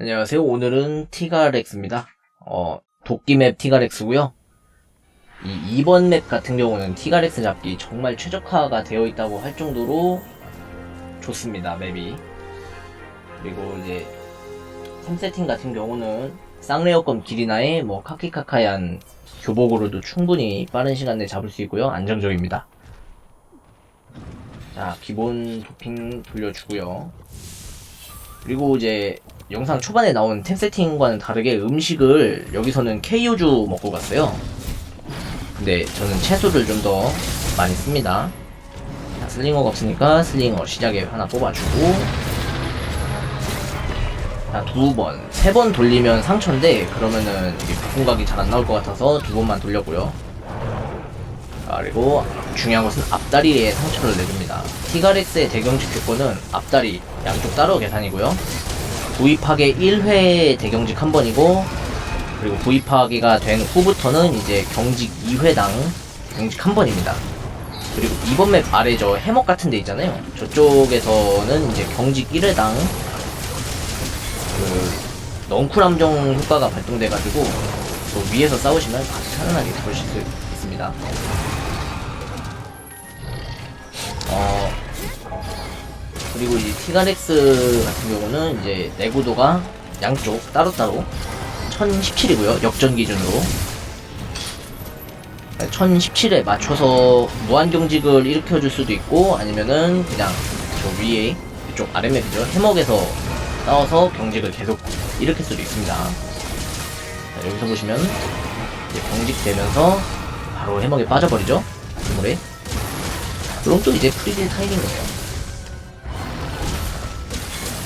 안녕하세요. 오늘은 티가렉스입니다. 어, 도끼맵 티가렉스고요. 이 2번 맵 같은 경우는 티가렉스 잡기 정말 최적화가 되어 있다고 할 정도로 좋습니다. 맵이. 그리고 이제 3세팅 같은 경우는 쌍레어검 길이나의 뭐 카키카카얀 교복으로도 충분히 빠른 시간 내에 잡을 수 있고요. 안정적입니다. 자, 기본 도핑 돌려주고요. 그리고 이제 영상 초반에 나온 템 세팅과는 다르게 음식을 여기서는 KO주 먹고 갔어요. 근데 저는 채소를 좀 더 많이 씁니다. 자, 슬링어가 없으니까 슬링어 시작에 하나 뽑아주고 자, 두 번, 세 번 돌리면 상처인데 그러면은 부품각이 잘 안 나올 것 같아서 두 번만 돌렸고요. 자, 그리고 중요한 것은 앞다리에 상처를 내줍니다. 티가렉스의 대경직 조건은 앞다리 양쪽 따로 계산이고요. 구입하기 1회 대경직 한 번이고 그리고 구입하기가 된 후부터는 이제 경직 2회당 경직 한 번입니다. 그리고 이번 맵 아래 저 해먹 같은 데 있잖아요. 저쪽에서는 이제 경직 1회당 그 넝쿨 함정 효과가 발동돼가지고 또 위에서 싸우시면 아주 편안하게 잡으실 수 있습니다. 그리고 이 티가렉스 같은 경우는 이제 내구도가 양쪽 따로따로 1017이고요. 역전 기준으로. 1017에 맞춰서 무한 경직을 일으켜줄 수도 있고 아니면은 그냥 저 위에 이쪽 아래맵이죠. 해먹에서 싸워서 경직을 계속 일으킬 수도 있습니다. 자, 여기서 보시면 경직되면서 바로 해먹에 빠져버리죠. 물에. 그럼 또 이제 프리딜 거예요.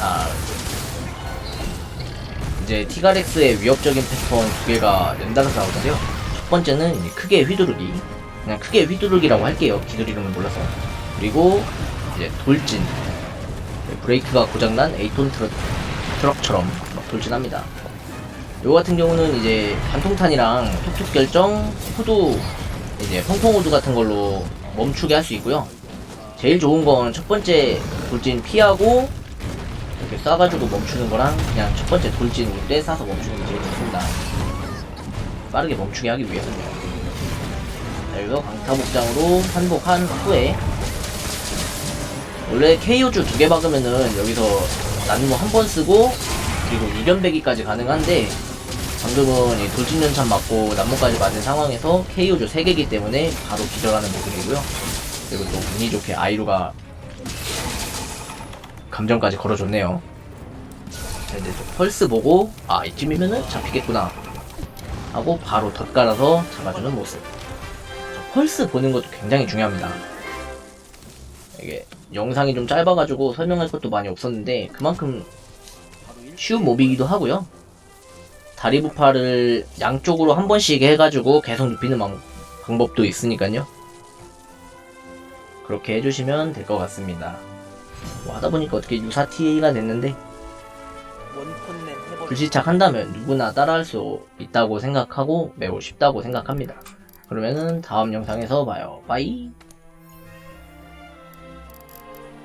아, 이제 티가렉스의 위협적인 패턴 두 개가 연달아서 나오는데요. 첫 번째는 크게 휘두르기. 그냥 크게 휘두르기라고 할게요. 기술 이름을 몰라서. 그리고 이제 돌진. 네, 브레이크가 고장난 에이톤 트럭, 트럭처럼 막 돌진합니다. 요 같은 경우는 이제 관통탄이랑 톡톡 결정, 후드, 이제 펑펑 후드 같은 걸로 멈추게 할 수 있고요. 제일 좋은 건 첫 번째 돌진 피하고 이렇게 쏴가지고 멈추는 거랑 그냥 첫 번째 돌진 올때 쏴서 멈추는 게 제일 좋습니다. 빠르게 멈추게 하기 위해서는요. 자, 여기서 강타 복장으로 한복한 후에 원래 KO주 두 개 박으면은 여기서 난무 한 번 쓰고 그리고 이변배기까지 가능한데 방금은 이 돌진 연참 맞고 난무까지 맞은 상황에서 KO주 3개기 때문에 바로 기절하는 모습이고요. 그리고 또 운이 좋게 아이루가 감정까지 걸어줬네요. 자, 이제 좀 펄스 보고 아 이쯤이면은 잡히겠구나 하고 바로 덧갈아서 잡아주는 모습. 자, 펄스 보는 것도 굉장히 중요합니다. 이게 영상이 좀 짧아가지고 설명할 것도 많이 없었는데 그만큼 쉬운 몹이기도 하고요. 다리 부파를 양쪽으로 한 번씩 해가지고 계속 눕히는 방, 방법도 있으니까요. 그렇게 해주시면 될 것 같습니다. 뭐 하다 보니까 어떻게 유사 TA가 됐는데 불시착 한다면 누구나 따라할 수 있다고 생각하고 매우 쉽다고 생각합니다. 그러면은 다음 영상에서 봐요. 빠이.